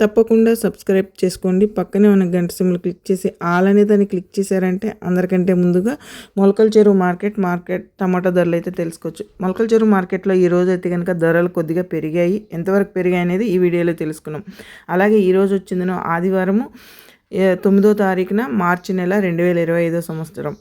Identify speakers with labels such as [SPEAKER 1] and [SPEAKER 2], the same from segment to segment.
[SPEAKER 1] తప్పకుండా సబ్స్క్రైబ్ చేసుకోండి. పక్కనే ఉన్న గంట సిమ్లు క్లిక్ చేసి ఆల్ అనే దాన్ని క్లిక్ చేశారంటే అందరికంటే ముందుగా మొలకల చెరువు మార్కెట్ మార్కెట్ టమాటా ధరలు అయితే తెలుసుకోవచ్చు. మొలకల చెరువు మార్కెట్లో ఈ రోజు అయితే కనుక ధరలు కొద్దిగా పెరిగాయి. ఎంతవరకు పెరిగాయి అనేది ఈ వీడియోలో తెలుసుకున్నాం. అలాగే ఈరోజు వచ్చిందనో ఆదివారము. తొమ్మిదో తారీఖున మార్చి నెల రెండు వేల ఇరవై ఐదో సంవత్సరం.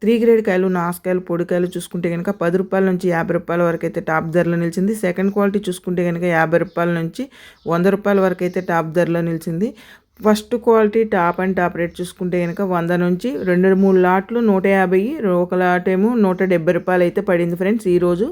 [SPEAKER 1] త్రీ గ్రేడ్ కాయలు నాసుకాయలు పొడికాయలు చూసుకుంటే కనుక పది రూపాయల నుంచి యాభై రూపాయల వరకు అయితే టాప్ ధరలో నిలిచింది. సెకండ్ క్వాలిటీ చూసుకుంటే కనుక యాభై రూపాయల నుంచి వంద రూపాయల వరకు అయితే టాప్ ధరలో నిలిచింది. First quality top and top rate చూసుకుంటే కనుక వంద నుంచి రెండు మూడు లాట్లు నూట యాభై ఒక లాట్ ఏమో నూట డెబ్బై రూపాయలు అయితే పడింది ఫ్రెండ్స్. ఈరోజు